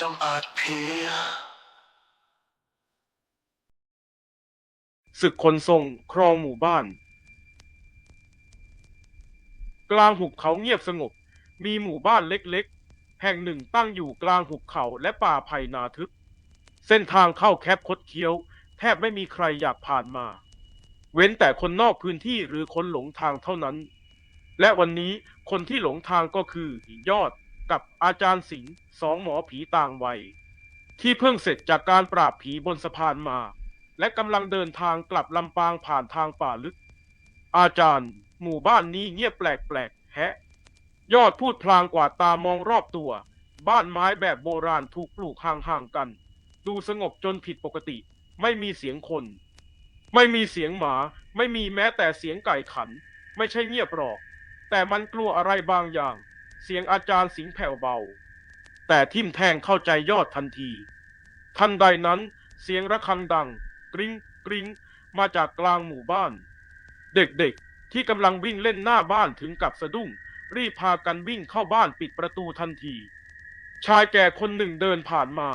จำอาจเพียศึกคนทรงครองหมู่บ้าน กลางหุบเขาเงียบสงบ มีหมู่บ้านเล็กๆ แห่งหนึ่งตั้งอยู่กลางหุบเขาและป่าไผ่นาทึบ เส้นทางเข้าแคบคดเคี้ยว แทบไม่มีใครอยากผ่านมา เว้นแต่คนนอกพื้นที่หรือคนหลงทางเท่านั้น และวันนี้คนที่หลงทางก็คือยอด กับอาจารย์สิงห์สองหมอผีต่างวัย ที่เพิ่งเสร็จจากการปราบผีบนสะพานมา และกำลังเดินทางกลับลำปางผ่านทางป่าลึก อาจารย์หมู่บ้านนี้เงียบแปลกๆแฮะ ยอดพูดพลางกว่าดตามองรอบตัว บ้านไม้แบบโบราณถูกปลูกห่างๆกัน ดูสงบจนผิดปกติ ไม่มีเสียงคน ไม่มีเสียงหมา ไม่มีแม้แต่เสียงไก่ขัน ไม่ใช่เงียบหรอก แต่มันกลัวอะไรบางอย่าง เสียงอาจารย์สิงแผ่วเบา แต่ทิ่มแทงเข้าใจยอดทันที ทันใดนั้นเสียงระฆังดัง กริ้งกริ้งมาจากกลางหมู่บ้าน เด็กๆที่กำลังวิ่งเล่นหน้าบ้านถึงกับสะดุ้ง รีบพากันวิ่งเข้าบ้านปิดประตูทันที ชายแก่คนหนึ่งเดินผ่านมา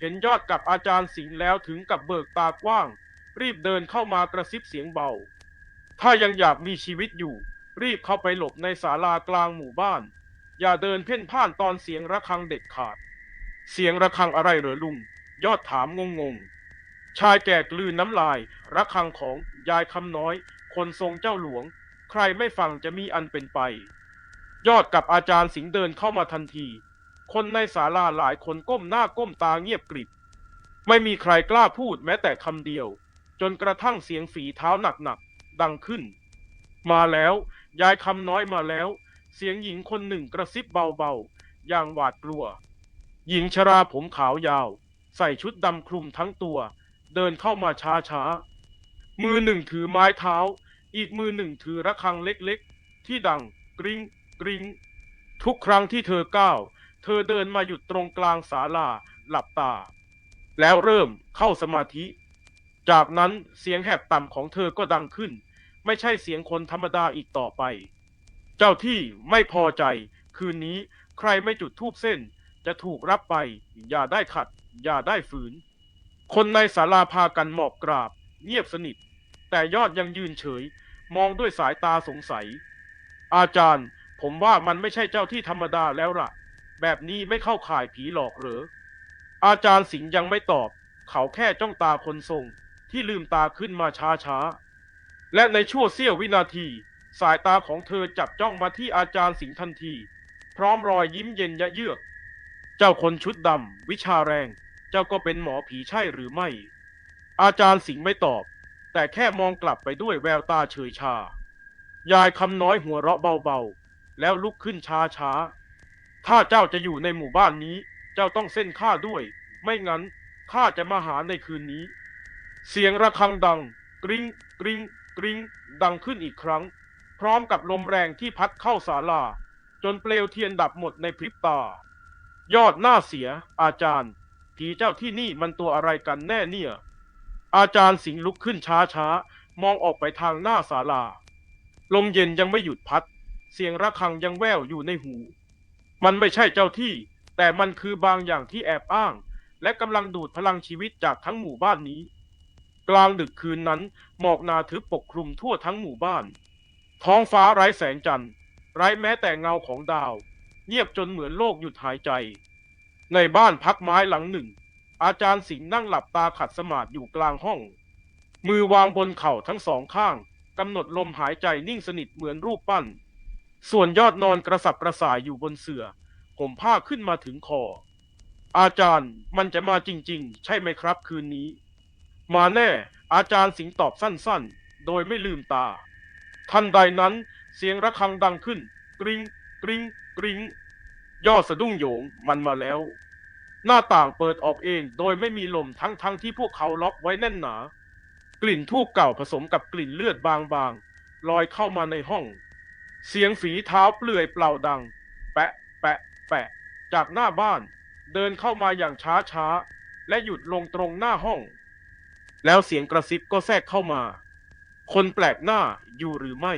เห็นยอดกับอาจารย์สิงห์แล้วถึงกับเบิกตากว้าง รีบเดินเข้ามากระซิบเสียงเบา ถ้ายังอยากมีชีวิตอยู่ รีบเข้าไปหลบในศาลากลางหมู่บ้าน อย่าเดินเพ่นพ่านตอนเสียงระฆังเด็ดขาด เสียงระฆังอะไรเหรอลุง ยอดถามงงๆ ชายแก่กลืนน้ำลาย ระฆังของยายคำน้อย คนทรงเจ้าหลวง ใครไม่ฟังจะมีอันเป็นไป ยอดกับอาจารย์สิงเดินเข้ามาทันที คนในศาลาหลายคนก้มหน้าก้มตาเงียบกริบ ไม่มีใครกล้าพูดแม้แต่คำเดียว จนกระทั่งเสียงฝีเท้าหนักๆดังขึ้น มาแล้ว ยายคำน้อยมาแล้ว เสียงหญิงคนหนึ่งกระซิบเบาๆ อย่างหวาดกลัว หญิงชราผมขาวยาว ใส่ชุดดำคลุมทั้งตัว เดินเข้ามาช้าๆ มือหนึ่งถือไม้เท้า อีกมือหนึ่งถือระฆังเล็กๆ ที่ดังกริ้งกริ้งทุกครั้งที่เธอก้าว เธอเดินมาหยุดตรงกลางศาลาหลับตา แล้วเริ่มเข้าสมาธิ จากนั้นเสียงแหบต่ำของเธอก็ดังขึ้น ไม่ใช่เสียงคนธรรมดาอีกต่อไป จ้าที่ไม่พอใจ คืนนี้ใครไม่จุดทูบเส้น จะถูกรับไป อย่าได้ขัด อย่าได้ฝืน คนในศาลาพากันหมอบกราบ เงียบสนิท แต่ยอดยังยืนเฉย มองด้วยสายตาสงสัย อาจารย์ ผมว่ามันไม่ใช่เจ้าที่ธรรมดาแล้วล่ะ แบบนี้ไม่เข้าข่ายผีหลอกหรออาจารย์สิงห์ยังไม่ตอบ เขาแค่จ้องตาคนทรง ที่ลืมตาขึ้นมาช้าๆและในชั่วเสี้ยววินาที สายตาของเธอจับจ้องมาที่อาจารย์สิงห์ทันที พร้อมรอยยิ้มเย็นยะเยือก เจ้าคนชุดดำวิชาแรง เจ้าก็เป็นหมอผีใช่หรือไม่ อาจารย์สิงห์ไม่ตอบ แต่แค่มองกลับไปด้วยแววตาเฉยชา ยายคำน้อยหัวเราะเบาๆ แล้วลุกขึ้นช้าๆ ถ้าเจ้าจะอยู่ในหมู่บ้านนี้ เจ้าต้องเส้นข้าด้วย ไม่งั้นข้าจะมาหาในคืนนี้ เสียงระฆังดัง กริ้งกริ้งกริ้งดังขึ้นอีกครั้ง พร้อมกับลมแรงที่พัดเข้าศาลา จนเปลวเทียนดับหมดในพริบตา ยอดหน้าเสีย อาจารย์ผีเจ้าที่นี่มันตัวอะไรกันแน่เนี่ย อาจารย์สิงห์ลุกขึ้นช้าช้ามองออกไปทางหน้าศาลา ลมเย็นยังไม่หยุดพัด เสียงระฆังยังแว่วอยู่ในหู มันไม่ใช่เจ้าที่ แต่มันคือบางอย่างที่แอบอ้าง และกำลังดูดพลังชีวิตจากทั้งหมู่บ้านนี้ กลางดึกคืนนั้นหมอกหนาทึบปกคลุมทั่วทั้งหมู่บ้าน ท้องฟ้าไร้แสงจันทร์ ไร้แม้แต่เงาของดาว เงียบจนเหมือนโลกหยุดหายใจ ในบ้านพักไม้หลังหนึ่ง อาจารย์สิงห์นั่งหลับตาขัดสมาธิอยู่กลางห้อง มือวางบนเข่าทั้งสองข้างกำหนดลมหายใจนิ่งสนิทเหมือนรูปปั้น ส่วนยอดนอนกระสับกระส่ายอยู่บนเสื่อห่มผ้าขึ้นมาถึงคอ อาจารย์มันจะมาจริง ๆ ใช่ไหมครับคืนนี้ มาแน่อาจารย์สิงห์ตอบสั้นๆ โดยไม่ลืมตา ทันใดนั้นเสียงระฆังดังขึ้น กริ้งกริ้งกริ้งยอดสะดุ้งโยงมันมาแล้ว หน้าต่างเปิดออกเองโดยไม่มีลมทั้งๆทที่พวกเขาล็อกไว้แน่นหนา กลิ่นทูบเก่าผสมกับกลิ่นเลือดบางๆลอยเข้ามาในห้อง เสียงฝีเท้าเปลื่อยเปล่าดัง แปะ แปะ แปะ จากหน้าบ้าน เดินเข้ามาอย่างช้าช้าๆและหยุดลงตรงหน้าห้อง แล้วเสียงกระซิบก็แทรกเข้ามา คนแปลกหน้าอยู่หรือไม่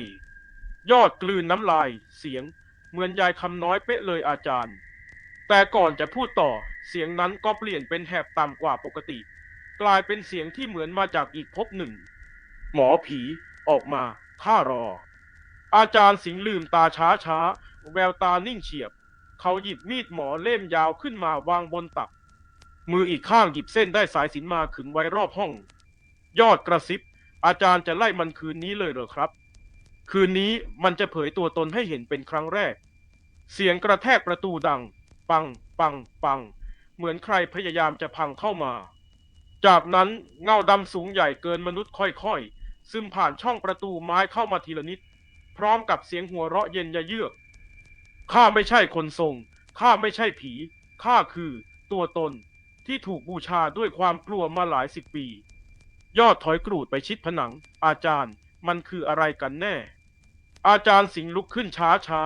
ยอดกลืนน้ำลายเสียงเหมือนยายคำน้อยเป๊ะเลยอาจารย์ แต่ก่อนจะพูดต่อเสียงนั้นก็เปลี่ยนเป็นแหบต่ำกว่าปกติ กลายเป็นเสียงที่เหมือนมาจากอีกภพหนึ่ง หมอผีออกมาข้ารอ อาจารย์สิงห์ลืมตาช้าช้าแววตานิ่งเฉียบ เขาหยิบมีดหมอเล่มยาวขึ้นมาวางบนตัก มืออีกข้างหยิบเส้นได้สายสินมาขึงไว้รอบห้อง ยอดกระซิบ อาจารย์จะไล่มันคืนนี้เลยเหรอครับ คืนนี้มันจะเผยตัวตนให้เห็นเป็นครั้งแรก เสียงกระแทกประตูดัง ปัง ปัง ปัง เหมือนใครพยายามจะพังเข้ามา จากนั้นเงาดำสูงใหญ่เกินมนุษย์ค่อยๆ ซึมผ่านช่องประตูไม้เข้ามาทีละนิด พร้อมกับเสียงหัวเราะเย็นยะเยือก ข้าไม่ใช่คนทรง ข้าไม่ใช่ผี ข้าคือตัวตนที่ถูกบูชาด้วยความกลัวมาหลายสิบปี ยอดถอยกรูดไปชิดผนัง อาจารย์มันคืออะไรกันแน่ อาจารย์สิงห์ลุกขึ้นช้าช้า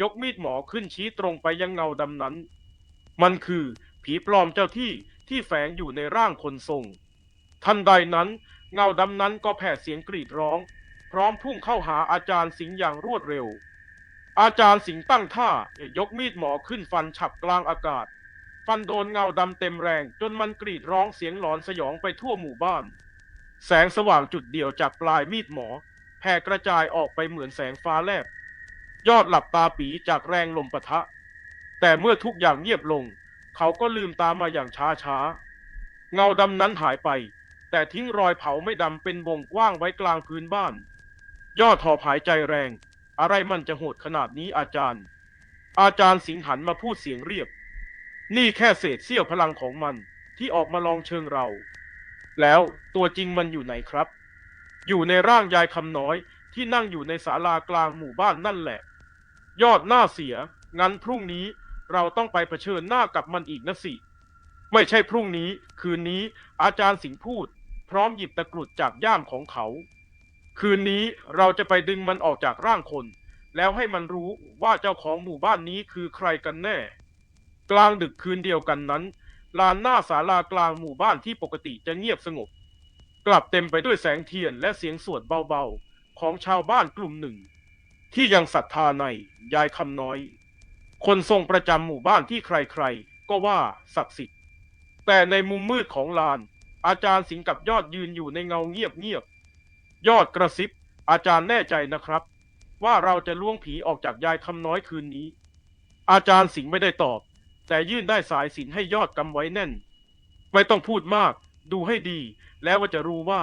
ยกมีดหมอขึ้นชี้ตรงไปยังเงาดำนั้น มันคือผีปลอมเจ้าที่ที่แฝงอยู่ในร่างคนทรง ทันใดนั้น เงาดำนั้นก็แผ่เสียงกรีดร้อง พร้อมพุ่งเข้าหาอาจารย์สิงห์อย่างรวดเร็ว อาจารย์สิงห์ตั้งท่ายกมีดหมอขึ้นฟันฉับกลางอากาศ ฟันโดนเงาดำเต็มแรงจนมันกรีดร้องเสียงหลอนสยองไปทั่วหมู่บ้าน แสงสว่างจุดเดียวจากปลายมีดหมอแผ่กระจายออกไปเหมือนแสงฟ้าแลบ ยอดหลับตาปีจากแรงลมปะทะ แต่เมื่อทุกอย่างเงียบลง เขาก็ลืมตามาอย่างช้าช้าๆเงาดำนั้นหายไป แต่ทิ้งรอยเผาไม่ดำเป็นวงกว้างไว้กลางพื้นบ้าน ยอดถอบหายใจแรง อะไรมันจะโหดขนาดนี้อาจารย์ อาจารย์สิงหันมาพูดเสียงเรียบ นี่แค่เศษเสี้ยวพลังของมันที่ออกมาลองเชิงเรา แล้วตัวจริงมันอยู่ไหนครับ อยู่ในร่างยายคำน้อยที่นั่งอยู่ในศาลากลางหมู่บ้านนั่นแหละ ยอดหน้าเสีย งั้นพรุ่งนี้เราต้องไปเผชิญหน้ากับมันอีกนะสิ ไม่ใช่พรุ่งนี้ คืนนี้อาจารย์สิงห์พูด พร้อมหยิบตะกรุดจากย่ามของเขา คืนนี้เราจะไปดึงมันออกจากร่างคน แล้วให้มันรู้ว่าเจ้าของหมู่บ้านนี้คือใครกันแน่ กลางดึกคืนเดียวกันนั้น ลานหน้าศาลากลางหมู่บ้านที่ปกติจะเงียบสงบ กลับเต็มไปด้วยแสงเทียนและเสียงสวดเบาๆ ของชาวบ้านกลุ่มหนึ่ง ที่ยังศรัทธาในยายคำน้อย คนทรงประจำหมู่บ้านที่ใครๆ ก็ว่าศักดิ์สิทธิ์ แต่ในมุมมืดของลาน อาจารย์สิงห์กับยอดยืนอยู่ในเงาเงียบๆยอดกระซิบ อาจารย์แน่ใจนะครับ ว่าเราจะล่วงผีออกจากยายคำน้อยคืนนี้ อาจารย์สิงห์ไม่ได้ตอบ แต่ยื่นได้สายสินให้ยอดกำไว้แน่น ไม่ต้องพูดมาก ดูให้ดี แล้วว่าจะรู้ว่า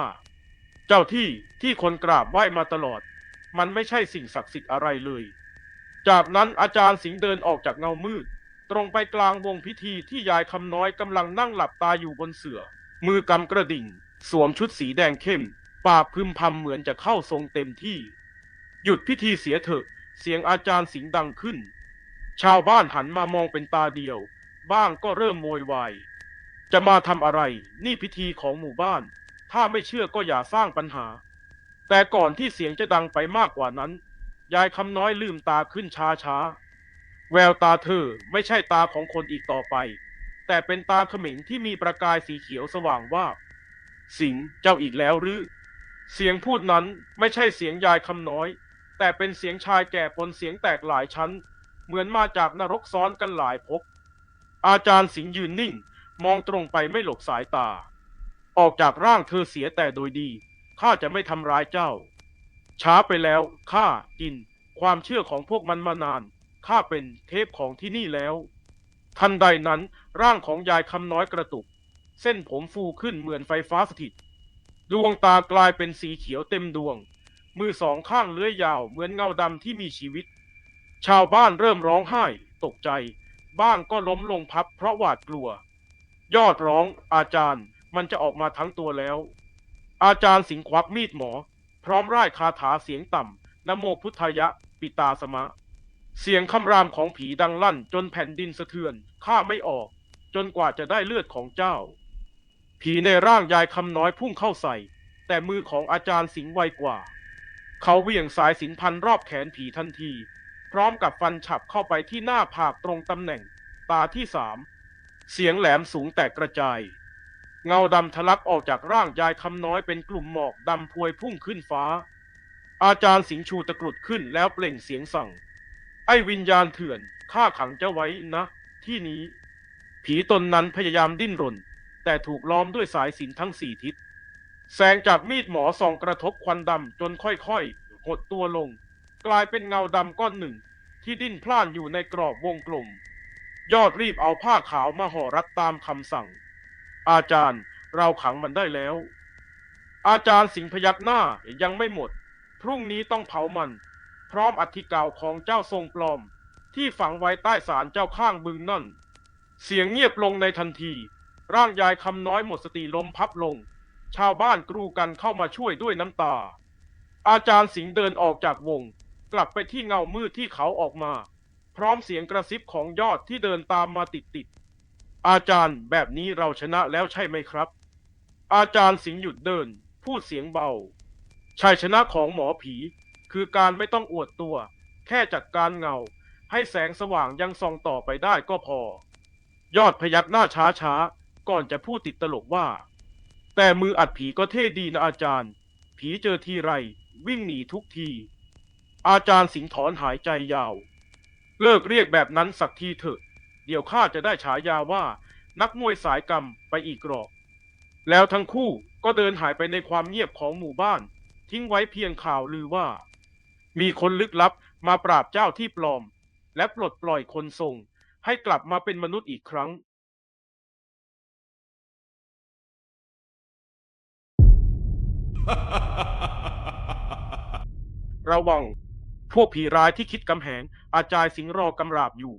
เจ้าที่ที่คนกราบไหว้มาตลอด มันไม่ใช่สิ่งศักดิ์สิทธิ์อะไรเลย จากนั้นอาจารย์สิงห์เดินออกจากเงามืด ตรงไปกลางวงพิธีที่ยายคำน้อยกำลังนั่งหลับตาอยู่บนเสื่อ มือกำกระดิ่ง สวมชุดสีแดงเข้ม ปากพึมพำเหมือนจะเข้าทรงเต็มที่ หยุดพิธีเสียเถอะ เสียงอาจารย์สิงห์ดังขึ้น ชาวบ้านหันมามองเป็นตาเดียว บ้างก็เริ่มโวยวาย จะมาทำอะไร นี่พิธีของหมู่บ้าน ถ้าไม่เชื่อก็อย่าสร้างปัญหา แต่ก่อนที่เสียงจะดังไปมากกว่านั้น ยายคำน้อยลืมตาขึ้นช้าช้าแววตาเธอไม่ใช่ตาของคนอีกต่อไป แต่เป็นตาเขม็งที่มีประกายสีเขียวสว่างว่า สิงเจ้าอีกแล้วหรือ เสียงพูดนั้นไม่ใช่เสียงยายคำน้อย แต่เป็นเสียงชายแก่ปนเสียงแตกหลายชั้น เหมือนมาจากนรกซ้อนกันหลายภพอาจารย์สิงห์ยืนนิ่ง มองตรงไปไม่หลบสายตา ออกจากร่างเธอเสียแต่โดยดีข้าจะไม่ทำร้ายเจ้า ช้าไปแล้วข้ากิน ความเชื่อของพวกมันมานานข้าเป็นเทพของที่นี่แล้ว ทันใดนั้นร่างของยายคำน้อยกระตุก เส้นผมฟูขึ้นเหมือนไฟฟ้าสถิต ดวงตากลายเป็นสีเขียวเต็มดวง มือสองข้างเลื้อยยาวเหมือนเงาดำที่มีชีวิต ชาวบ้านเริ่มร้องไห้ ตกใจ บ้างก็ล้มลงพับเพราะหวาดกลัว ยอดร้องอาจารย์มันจะออกมาทั้งตัวแล้ว อาจารย์สิงควักมีดหมอ พร้อมร่ายคาถาเสียงต่ำนโมพุทธยะ ปิตาสมะ เสียงคำรามของผีดังลั่นจนแผ่นดินสะเทือนข้าไม่ออก จนกว่าจะได้เลือดของเจ้า ผีในร่างยายคำน้อยพุ่งเข้าใส่ แต่มือของอาจารย์สิงไวกว่า เขาเหวี่ยงสายสินพันรอบแขนผีทันที พร้อมกับฟันฉับเข้าไปที่หน้าผากตรงตำแหน่ง ตาที่สามเสียงแหลมสูงแตกกระจาย เงาดำทะลักออกจากร่างยายคำน้อยเป็นกลุ่มหมอกดำพวยพุ่งขึ้นฟ้า อาจารย์สิงชูตะกรุดขึ้นแล้วเปล่งเสียงสั่ง ไอ้วิญญาณเถื่อนข้าขังเจ้าไว้นะ ที่นี้ ผีตนนั้นพยายามดิ้นรน แต่ถูกล้อมด้วยสายสินทั้งสี่ทิศแสงจากมีดหมอส่องกระทบควันดำจนค่อยๆ หดตัวลง กลายเป็นเงาดำก้อนหนึ่ง ที่ดิ้นพล่านอยู่ในกรอบวงกลม ยอดรีบเอาผ้าขาวมาห่อรัดตามคำสั่ง อาจารย์เราขังมันได้แล้ว อาจารย์สิงห์พยักหน้ายังไม่หมด พรุ่งนี้ต้องเผามัน พร้อมอธิกาวของเจ้าทรงปลอม ที่ฝังไว้ใต้ศาลเจ้าข้างบึงนั่น เสียงเงียบลงในทันที ร่างยายคำน้อยหมดสติล้มพับลง ชาวบ้านกรูกันเข้ามาช่วยด้วยน้ำตา อาจารย์สิงห์เดินออกจากวง กลับไปที่เงามืดที่เขาออกมา พร้อมเสียงกระซิบของยอดที่เดินตามมาติดๆอาจารย์แบบนี้เราชนะแล้วใช่ไหมครับ อาจารย์สิงห์หยุดเดิน พูดเสียงเบาชัยชนะของหมอผี คือการไม่ต้องอวดตัว แค่จัดการเงา ให้แสงสว่างยังส่องต่อไปได้ก็พอ ยอดพยักหน้าช้าช้าๆก่อนจะพูดติดตลกว่า แต่มืออัดผีก็เท่ดีนะอาจารย์ ผีเจอทีไร วิ่งหนีทุกที อาจารย์สิงห์ถอนหายใจยาว เลิกเรียกแบบนั้นสักทีเถอะเดี๋ยวข้าจะได้ฉายาว่านักมวยสายกรรมไปอีกกรอบแล้วทั้งคู่ก็เดินหายไปในความเงียบของหมู่บ้าน ทิ้งไว้เพียงข่าวลือว่า มีคนลึกลับมาปราบเจ้าที่ปลอม และปลดปล่อยคนทรงให้กลับมาเป็นมนุษย์อีกครั้งระวัง พวกผีร้ายที่คิดกำแหงอาจายสิงรอกำราบอยู่